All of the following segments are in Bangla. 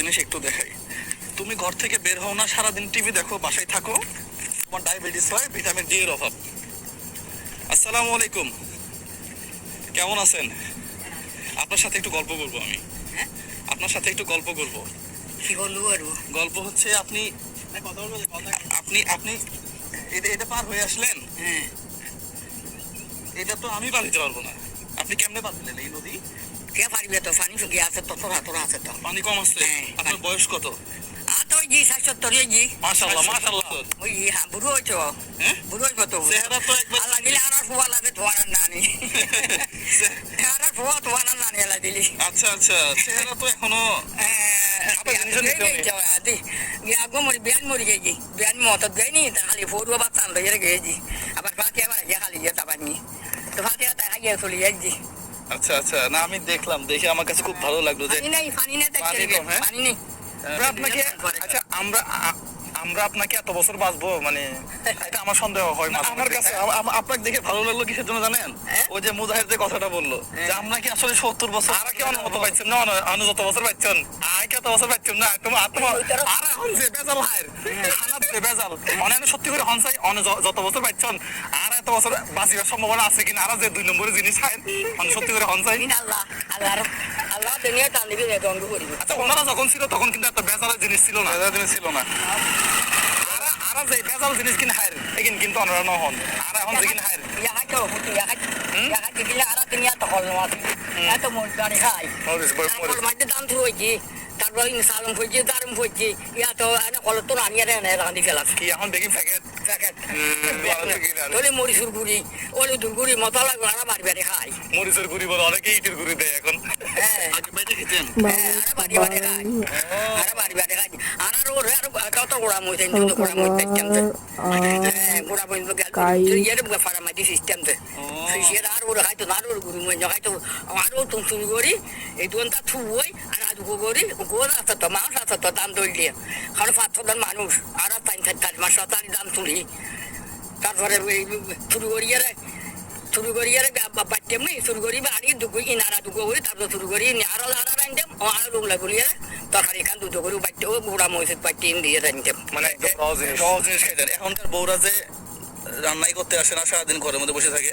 জিনিস একটু দেখাই। তুমি ঘর থেকে বের হও না সারাদিন টিভি দেখো বাসায় থাকো। তোমার ডায়াবেটিস হয় ভিটামিন ডি এর অভাব। আসসালামু আলাইকুম। কেমন আছেন? আপনার সাথে একটু গল্প করব আমি। হ্যাঁ? আপনার সাথে একটু গল্প করব। কি বলব আৰু গল্প হচ্ছে আপনি আপনি আপনি এটা এটা পার হয়ে আসলেন? হ্যাঁ। এটা তো আমি পার হতে পারব না। আপনি কেমনে পার হলেন এই নদী? কে পারিবে তো? পানি শুকিয়ে আছে তো তোরা তোরা আছে তো। পানি কম আসছে হ্যাঁ, আপনার বয়স কত? আর জি ষাট জি। মাশাল্লাহ মাশাল্লাহ ওই হ্যাঁ বুড়ো হয়েছো? হ্যাঁ? বুড়ো হইব তো চেহারা তো একবার আল্লাহ দিলে আর ফুয়া লাগে তোমার নানি আর ফুয়া তোমার নানি আল্লাহ দিলি। আচ্ছা আচ্ছা চেহারা তো এখনও আপনার জিনিসও নিতেও নেই। আগো মরি বিয়ান মরি গেছি বিয়ান মত গেনি খালি ফোরুয়া বাচ্চা আনতে গেছি আবার ফাঁকে আবার খালি গিয়ে তাবানি তো ফাঁকে তাই গিয়ে চলে যাচ্ছি আচ্ছা আচ্ছা না আমি দেখলাম দেখে আমার কাছে খুব ভালো লাগল যে পানি নেই পানি নেই পানি হ্যাঁ? নেই। আমরা আপনাকে আচ্ছা আমরা আমরা আপনাকে এত বছর বাঁচবো মানে এটা আমার সন্দেহ হয় আমার কাছে আপনাকে দেখে ভালো লাগল কিসের জন্য জানেন? হ্যাঁ? ওই যে মুজাহিদ যে কথাটা বলল যে আমরা কি আসলে সত্তর বছর আর কি অনুমত পাইছেন? না অনু- অনু যত বছর পাইছেন। আর কি এত বছর পাইছেন? না তোমার তোমার আর এখন যে বেজাল হায়ের হানাত যে বেজাল অনেক সত্যি করে হনসাই অনে য- যত বছর পাইছেন আর এত বছর বাঁচিবার সম্ভাবনা আছে কিনা? আর যে দুই নম্বরের জিনিস হায়ের অনে সত্যি করে হনসাই মিন আল্লাহ আল্লাহ দুনিয়া টান দিবি দণ্ড করিবি আচ্ছা ওনারা যখন ছিল তখন কিন্তু এত বেজালের জিনিস ছিল না। বেজার দিনে ছিল না। আর- আর যে বেজাল জিনিস কিনা হায়ের এগিন কিন্তু ওনারা নহন আর এখন যে কিনা হায়ের ইয়া খাইতো হুতি ইয়া খাই ইয়া খাই দিলে আর দুনিয়া তো হল না এত মোট গাড়ি খাই মরিস বই মরিস মাঝে দাম শুরু হয়েছি তারপর সালম হয়েছি দারুম হয়েছি ইয়া তো এনে কল তো রানি আর এনে রাঁধি ফেলাস কি এখন দেখি প্যাকেট প্যাকেট। ওলে মরিচুর গুড়ি ওলে দুরগুড়ি মশলা গুঁড়া মারি বাড়ি খাই মরিচের গুড়ি বলে অনেকে ইটের গুড়ি দেয় এখন হ্যাঁ বাড়ি বাড়ি খাই আরে বাড়ি বাড়ি খাই আর ওরে আর কত গোড়া গোড়া হ্যাঁ গোড়া গেল মাটি সিস্টেম তে আর ওরে খাইতো না আর গুরু মই খাইতো আর ও তুমি করি এই থুই আর আজ গো করি গোর আছে তো মাছ আছে তো দাম দই দিয়ে কারণ পাঁচ মানুষ, আর টাইম থাকতে মাস তারি দাম তুলি তারপরে ওই শুরু করি আর শুরু করি আর বাচ্চা মই শুরু করি বাড়ি, দুগু ইনারা করি তারপর করি আরও ও আরও গুলি তরকারি খান দুটো বাচ্চা ও মহিষের বাচ্চা দিয়ে মানে সহজ জিনিস খাইতেন যে রান্নাই করতে আসে না, সারাদিন ঘরের মধ্যে বসে থাকে।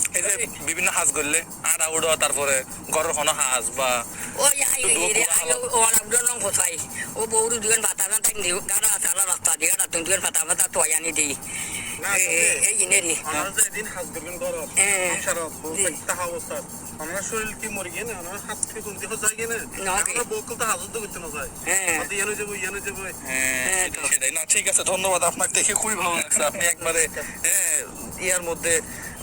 এই যে বিভিন্ন হাঁস করলে আড়া উড়া তারপরে গরর হন হাঁস বা ও আই রে আই ও না নং কোথায়? ও বউরু দুজন ভাতা না তাই সারা রাস্তা দিয়ে দুজন ভাতা ভাতা তো আনি দি এই হ্যাঁ। তাহা অবস্থা আমরা শরীর কি মরি গিয়ে না আমরা হাত থেকে কোন দিকে যায় গিয়ে না। না, আমরা বউ তো হাজত করতে না যায়। হ্যাঁ। হয়তো ইয়ানো যাব ইয়ানো যাব হ্যাঁ হ্যাঁ, সেটাই, সেটাই। না ঠিক আছে ধন্যবাদ আপনাকে দেখে খুবই ভালো লাগছে। আপনি একবারে হ্যাঁ, ইয়ার মধ্যে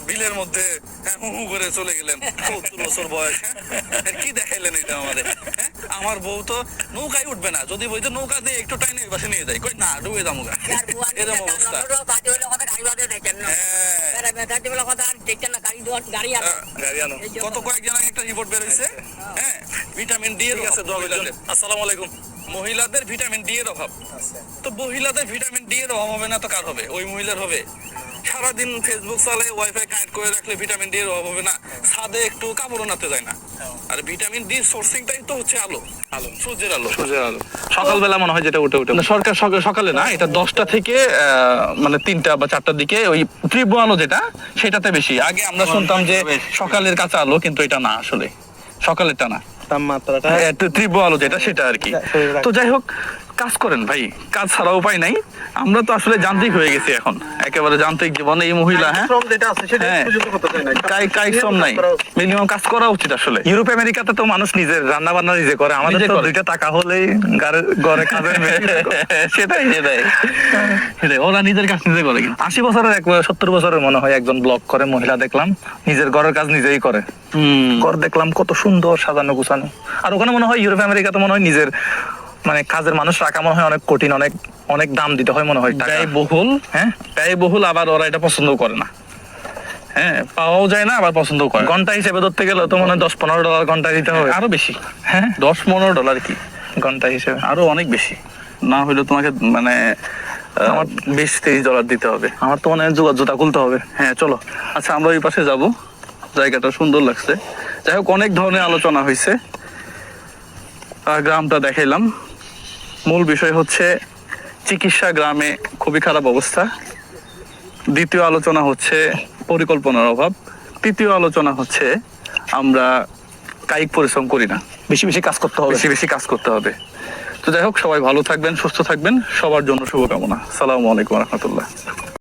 বিলের মধ্যে হ্যাঁ, করে চলে গেলেন। সত্তর বছর বয়স হ্যাঁ? কি দেখাইলেন এটা আমাদের? হ্যাঁ? আমার বউ তো নৌকায় উঠবে না। যদি বইতে নৌকা দিয়ে একটু টাইনে বাসে নিয়ে যায় কই না ডুবে যাব গা। এরকম অবস্থা। হ্যাঁ। গত কয়েকজন একটা রিপোর্ট বের হ্যাঁ। ভিটামিন ডি এর দোয়া আসসালামু আলাইকুম। মহিলাদের ভিটামিন ডি এর অভাব। তো মহিলাদের ভিটামিন ডি এর অভাব হবে না তো কার হবে? ওই মহিলার হবে। সারাদিন ফেসবুক চালে ওয়াইফাই কানেক্ট করে রাখলে ভিটামিন ডি এর অভাব হবে না। ছাদে একটু কাপড় নাতে যায় না। আর ভিটামিন ডি সোর্সিংটাই তো হচ্ছে আলো। আলো। সূর্যের আলো। সূর্যের আলো। সকালবেলা মনে হয় যেটা উঠে উঠে সরকার সকালে না এটা দশটা থেকে মানে তিনটা বা চারটার দিকে ওই তীব্র আলো যেটা সেটাতে বেশি। আগে আমরা শুনতাম যে সকালের কাঁচা আলো কিন্তু এটা না আসলে। সকালেরটা না। তাপমাত্রাটা হ্যাঁ, তীব্র আলো যেটা সেটা আর কি। তো যাই হোক কাজ করেন ভাই কাজ ছাড়া উপায় নাই। আমরা তো আসলে যান্ত্রিক হয়ে গেছি এখন। একেবারে যান্ত্রিক জীবনে এই মহিলা হ্যাঁ? হ্যাঁ। কাই- কায়িক শ্রম নাই। মিনিমাম কাজ করা উচিত আসলে। ইউরোপ আমেরিকাতে তো মানুষ নিজের রান্না বান্না নিজে করে আমাদের তো দুইটা টাকা হলেই ঘরে ঘরে কাজের সেটাই সেটাই। সেটাই ওরা নিজের কাজ নিজে করে কিন্তু। আশি বছরের এক সত্তর বছরের মনে হয় একজন ব্লগ করে মহিলা দেখলাম নিজের ঘরের কাজ নিজেই করে। ঘর দেখলাম কত সুন্দর সাজানো গুছানো। আর ওখানে মনে হয় ইউরোপ আমেরিকাতে মনে হয় নিজের মানে কাজের মানুষ রাখা মনে হয় অনেক কঠিন অনেক অনেক দাম দিতে হয় মনে হয় টাকা। ব্যয়বহুল। হ্যাঁ? ব্যয়বহুল আবার ওরা এটা পছন্দ করে না। হ্যাঁ পাওয়াও যায় না আবার পছন্দ করে। ঘণ্টা হিসেবে ধরতে গেলে তো মনে হয় দশ পনেরো ডলার ঘণ্টা দিতে হবে। আরও বেশি। হ্যাঁ? দশ পনেরো ডলার কি? ঘণ্টা হিসেবে। আরও অনেক বেশি। না হইলে তোমাকে মানে আমার বিশ তিরিশ ডলার দিতে হবে। আমার তো মনে হয় জোগাড় জুতা খুলতে হবে। হ্যাঁ চলো। আচ্ছা আমরা ওই পাশে যাব। জায়গাটা সুন্দর লাগছে। যাই হোক অনেক ধরনের আলোচনা হয়েছে গ্রামটা দেখাইলাম। মূল বিষয় হচ্ছে চিকিৎসা গ্রামে খুবই খারাপ অবস্থা। দ্বিতীয় আলোচনা হচ্ছে পরিকল্পনার অভাব। তৃতীয় আলোচনা হচ্ছে আমরা কায়িক পরিশ্রম করি না। বেশি বেশি কাজ করতে হবে। বেশি বেশি কাজ করতে হবে। তো যাই হোক সবাই ভালো থাকবেন সুস্থ থাকবেন। সবার জন্য শুভকামনা। সালামু আলাইকুম রহমতুল্লাহ।